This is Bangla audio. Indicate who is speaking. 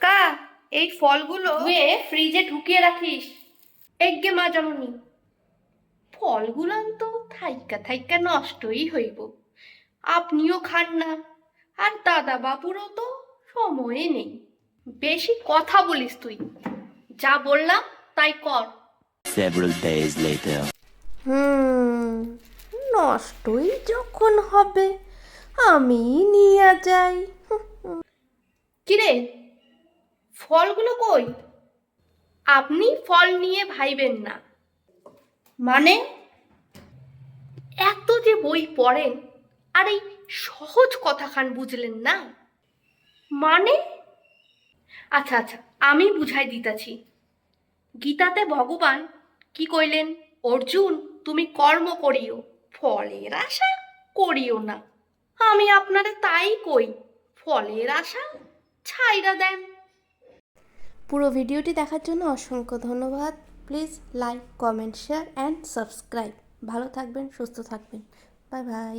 Speaker 1: কা এই ফলগুলো ধুয়ে ফ্রিজে ঢুকিয়ে রাখিস। এগে মা জননী। ফলগুলো তো থাইকা থাইকা নষ্টই হইব। আপনিও খান না আর দাদা বাবুরও তো সময় নেই। বেশি কথা বলিস তুই। যা বললাম তাই কর।
Speaker 2: Several days later.
Speaker 3: হুম নষ্টই যখন হবে আমি নিয়ে যাই।
Speaker 1: কিরে ফলগুলো কই? আপনি ফল নিয়ে ভাইবেন না। মানে? এত যে বই পড়েন, আর এই সহজ কথাখান বুঝলেন না? মানে? আচ্ছা আচ্ছা আমি বুঝাই দিতেছি। গীতাতে ভগবান কি কইলেন, অর্জুন, তুমি কর্ম করিও, ফলের আশা করিও না। আমি আপনারে তাই কই, ফলের আশা ছাইরা দেন।
Speaker 3: পুরো ভিডিওটি দেখার জন্য অসংখ্য ধন্যবাদ। Please like comment share and subscribe ভালো থাকবেন, সুস্থ থাকবেন। Bye bye